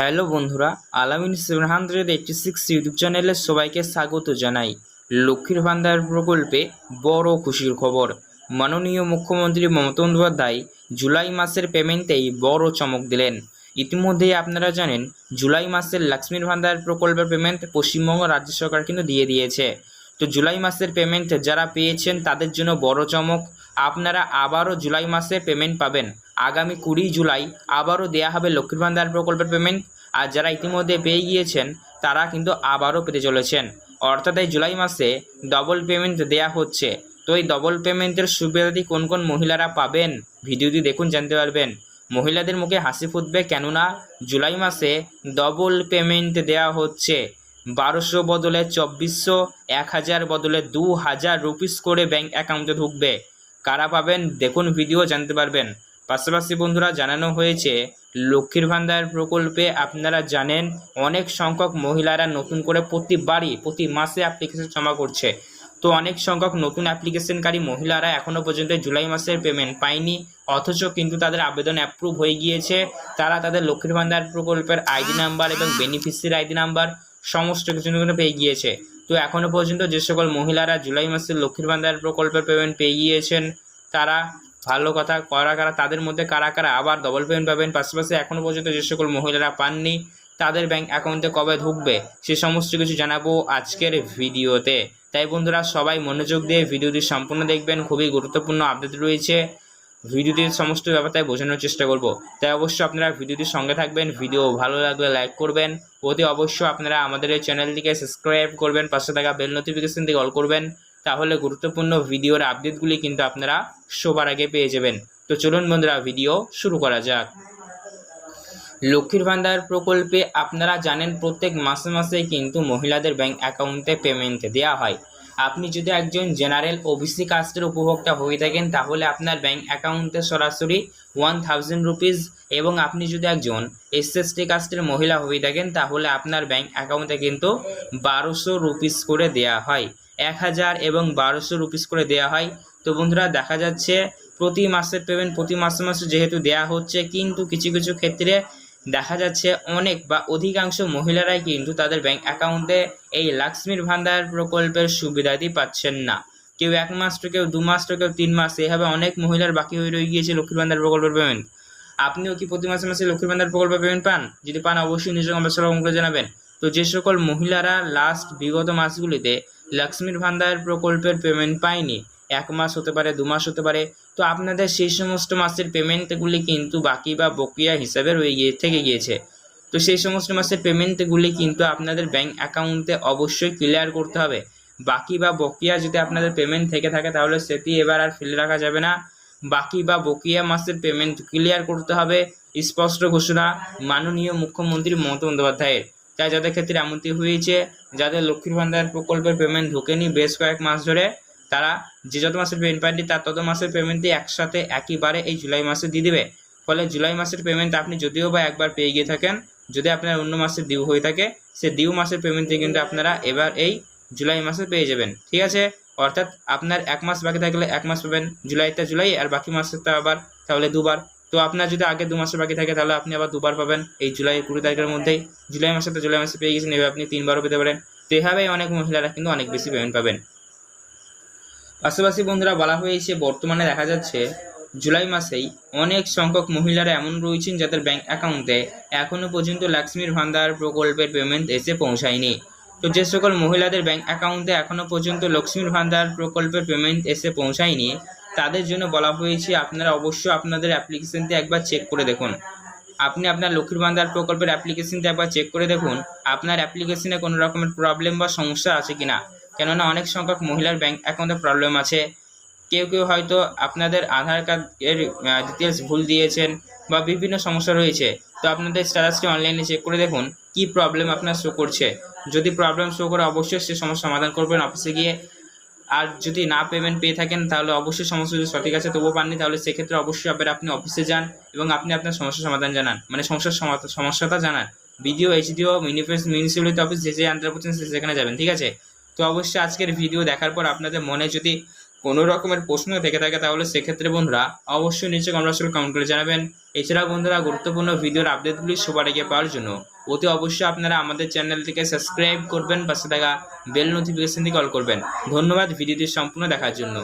Hello বন্ধুরা, Alamin seven hundred eighty six YouTube চ্যানেলে সবাইকে স্বাগত জানাই। লক্ষ্মীর ভান্ডার প্রকল্পে বড় খুশির খবর। মাননীয় মুখ্যমন্ত্রী মমতা বন্দ্যোপাধ্যায় জুলাই মাসের পেমেন্টেই বড় চমক দিলেন। ইতিমধ্যেই আপনারা জানেন, জুলাই মাসের লক্ষ্মীর ভান্ডার প্রকল্পের পেমেন্ট পশ্চিমবঙ্গ রাজ্য সরকার কিন্তু দিয়ে দিয়েছে। তো জুলাই মাসের পেমেন্ট যারা পেয়েছেন, তাদের জন্য বড় চমক। আপনারা আবারও জুলাই মাসে পেমেন্ট পাবেন। আগামী কুড়ি জুলাই আবারও দেয়া হবে লক্ষ্মীর ভান্ডার প্রকল্পের পেমেন্ট আর যারা ইতিমধ্যে পেয়ে গিয়েছেন, তারা কিন্তু আবারও পেতে চলেছেন। অর্থাৎ এই জুলাই মাসে ডবল পেমেন্ট দেয়া হচ্ছে। তো এই ডবল পেমেন্টের সুবিধাটি কোন কোন মহিলারা পাবেন, ভিডিওটি দেখুন, জানতে পারবেন। মহিলাদের মুখে হাসি ফুটবে কেননা জুলাই মাসে ডবল পেমেন্ট দেয়া হচ্ছে। বারোশো বদলে চব্বিশশো, এক হাজার বদলে দু হাজার রুপিস করে ব্যাংক অ্যাকাউন্টে ঢুকবে। কারা পাবেন? দেখুন ভিডিও, জানতে পারবেন। পাশাপাশি বন্ধুরা, জানানো হয়েছে, লক্ষ্মীর ভান্ডার প্রকল্পে আপনারা জানেন, অনেক সংখ্যক মহিলারা নতুন করে প্রতিবারই প্রতি মাসে অ্যাপ্লিকেশন জমা করছে। তো অনেক সংখ্যক নতুন অ্যাপ্লিকেশনকারী মহিলারা এখনও পর্যন্ত জুলাই মাসের পেমেন্ট পায়নি, অথচ কিন্তু তাদের আবেদন অ্যাপ্রুভ হয়ে গিয়েছে। তারা তাদের লক্ষ্মীর ভান্ডার প্রকল্পের আইডি নাম্বার এবং বেনিফিসিয়ারি আইডি নাম্বার সমস্ত কিছু কিন্তু পেয়ে গিয়েছে। তো এখনও পর্যন্ত যে সকল মহিলারা জুলাই মাসে লক্ষ্মীর ভান্ডার প্রকল্পের পেমেন্ট পেয়ে গিয়েছেন, তারা ভালো কথা, কারা কারা, তাদের মধ্যে কারা কারা আবার ডবল পেমেন্ট পাবেন, পাশাপাশি এখনও পর্যন্ত যে সকল মহিলারা পাননি, তাদের ব্যাংক অ্যাকাউন্টে কবে ঢুকবে, সে সমস্ত কিছু জানাব আজকের ভিডিওতে। তাই বন্ধুরা, সবাই মনোযোগ দিয়ে ভিডিওটি সম্পূর্ণ দেখবেন, খুবই গুরুত্বপূর্ণ আপডেট রয়েছে। ভিডিওটির সমস্ত ব্যাপারটাই বোঝানোর চেষ্টা করব। তাই অবশ্যই আপনারা ভিডিওটির সঙ্গে থাকবেন, ভিডিও ভালো লাগলে লাইক করবেন, অতি অবশ্যই আপনারা আমাদের এই চ্যানেলটিকে সাবস্ক্রাইব করবেন, পাশে থাকা বেল নোটিফিকেশন দিয়ে অল করবেন, তাহলে গুরুত্বপূর্ণ ভিডিওর আপডেটগুলি কিন্তু আপনারা সবার আগে পেয়ে যাবেন। তো চলুন বন্ধুরা, ভিডিও শুরু করা যাক। লক্ষ্মীর ভান্ডার প্রকল্পে আপনারা জানেন প্রত্যেক মাসে মাসে কিন্তু মহিলাদের ব্যাংক অ্যাকাউন্টে পেমেন্ট দেওয়া হয়। আপনি যদি একজন জেনারেল ওবিসি কাস্টের উপভোক্তা হয়ে থাকেন, তাহলে আপনার ব্যাংক অ্যাকাউন্টে সরাসরি ওয়ান থাউজেন্ড রুপিস এবং আপনি যদি একজন এসএসটি কাস্টের মহিলা হয়ে থাকেন, তাহলে আপনার ব্যাংক অ্যাকাউন্টে কিন্তু বারোশো রুপিস করে দেয়া হয়। এক হাজার এবং বারোশো রুপিস করে দেয়া হয়। তো বন্ধুরা, দেখা যাচ্ছে প্রতি মাসের পেমেন্ট প্রতি মাসে মাসে যেহেতু দেয়া হচ্ছে, কিন্তু কিছু কিছু ক্ষেত্রে দেখা যাচ্ছে অনেক বা অধিকাংশ মহিলারাই কিন্তু তাদের ব্যাংক অ্যাকাউন্টে এই লক্ষ্মীর ভান্ডার প্রকল্পের সুবিধাটি পাচ্ছেন না। কেউ এক মাস তো কেউ দু মাস তো কেউ তিন মাস, এভাবে অনেক মহিলার বাকি হয়ে রয়ে গিয়েছে লক্ষ্মীর ভান্ডার প্রকল্পের পেমেন্ট আপনিও কি প্রতি মাসে মাসে লক্ষ্মীর ভান্ডার প্রকল্পের পেমেন্ট পান? যদি পান, অবশ্যই নিজের কমেন্ট করে জানাবেন। তো যে সকল মহিলারা লাস্ট বিগত মাসগুলিতে লক্ষ্মীর ভান্ডার প্রকল্পের পেমেন্ট পায়নি এক মাস হতে পারে, দু মাস হতে পারে। তো আপনাদের সেই সমস্ত মাসের পেমেন্টগুলি কিন্তু বাকি বা বকেয়া হিসাবে রয়ে গিয়ে, থেকে গিয়েছে। তো সেই সমস্ত মাসের পেমেন্টগুলি কিন্তু আপনাদের ব্যাংক অ্যাকাউন্টে অবশ্যই ক্লিয়ার করতে হবে। বাকি বা বকেয়া যদি আপনাদের পেমেন্ট থেকে থাকে, তাহলে সেটি এবার আর ফেলে রাখা যাবে না। বাকি বা বকেয়া মাসের পেমেন্ট ক্লিয়ার করতে হবে। স্পষ্ট ঘোষণা, মাননীয় মুখ্যমন্ত্রী মমতা বন্দ্যোপাধ্যায়ের। তাই যাদের ক্ষেত্রে এমনটি হয়েছে, যাদের লক্ষ্মীর ভান্ডার প্রকল্পের পেমেন্ট ঢোকেনি বেশ কয়েক মাস ধরে তারা যে যত মাসের পেমেন্ট তার তত মাসের পেমেন্টই একসাথে একইবারে এই জুলাই মাসে দিয়ে দেবে। ফলে জুলাই মাসের পেমেন্ট আপনি যদিও বা একবার পেয়ে গিয়ে থাকেন, যদি আপনার অন্য মাসে ডিউ হয়ে থাকে, সে ডিউ মাসের পেমেন্টটি কিন্তু আপনারা এবার এই জুলাই মাসে পেয়ে যাবেন। ঠিক আছে? অর্থাৎ আপনার এক মাস বাকি থাকলে এক মাস পাবেন, জুলাইতে জুলাই, আর বাকি মাসেরটা আবার তাহলে দুবার। তো আপনার যদি আগে দু মাসের বাকি থাকে, তাহলে আপনি আবার দুবার পাবেন। এই জুলাই কুড়ি তারিখের মধ্যেই জুলাই মাসে তো জুলাই মাসে পেয়ে গেছেন এবার আপনি তিনবারও পেতে পারেন। তো এভাবেই অনেক মহিলারা কিন্তু অনেক বেশি পেমেন্ট পাবেন। পাশাপাশি বন্ধুরা, বলা হয়েছে বর্তমানে দেখা যাচ্ছে জুলাই মাসেই অনেক সংখ্যক মহিলারা এমন রয়েছেন যাদের ব্যাংক অ্যাকাউন্টে এখনও পর্যন্ত লক্ষ্মীর ভান্ডার প্রকল্পের পেমেন্ট এসে পৌঁছায়নি। তো যে সকল মহিলাদের ব্যাংক অ্যাকাউন্টে এখনও পর্যন্ত লক্ষ্মীর ভান্ডার প্রকল্পের পেমেন্ট এসে পৌঁছায়নি, তাদের জন্য বলা হয়েছে আপনারা অবশ্যই আপনাদের অ্যাপ্লিকেশনটি একবার চেক করে দেখুন। আপনি আপনার লক্ষ্মীর ভান্ডার প্রকল্পের অ্যাপ্লিকেশনটি একবার চেক করে দেখুন, আপনার অ্যাপ্লিকেশনে কোনো রকমের প্রবলেম বা সমস্যা আছে কিনা। কেননা অনেক সংখ্যক মহিলার ব্যাংক অ্যাকাউন্টে প্রবলেম আছে। কেউ কেউ হয়তো আপনাদের আধার কার্ডের ডিটেলস ভুল দিয়েছেন বা বিভিন্ন সমস্যা রয়েছে। তো আপনাদের স্ট্যাটাসটি অনলাইনে চেক করে দেখুন, কি প্রবলেম আপনার শো করছে। যদি প্রবলেম শো করে অবশ্যই সে সমস্যা সমাধান করবেন অফিসে গিয়ে। আর যদি না পেমেন্ট পেয়ে থাকেন, তাহলে অবশ্যই সমস্যা যদি সঠিক আছে তবুও পাননি, তাহলে সেক্ষেত্রে অবশ্যই আবার আপনি অফিসে যান এবং আপনি আপনার সমস্যার সমাধান জানান। মানে সমস্যার সমস্যাটা জানান। বিডিও এইচডিও মিউনিসিপ্যালিটি অফিস যে যে আন্ডার করছেন সেখানে যাবেন, ঠিক আছে? তো অবশ্যই আজকের ভিডিও দেখার পর আপনাদের মনে যদি কোনো রকমের প্রশ্ন থেকে থাকে তাহলে সেক্ষেত্রে বন্ধুরা অবশ্যই নিচে কমেন্ট বক্সে কমেন্ট করে জানাবেন। এছাড়া বন্ধুরা গুরুত্বপূর্ণ ভিডিওর আপডেটগুলি সবার আগে পাওয়ার জন্য অতি অবশ্যই আপনারা আমাদের চ্যানেলটিকে সাবস্ক্রাইব করবেন, পাশে থাকা বেল নোটিফিকেশনটি কল করবেন। ধন্যবাদ ভিডিওটি সম্পূর্ণ দেখার জন্য।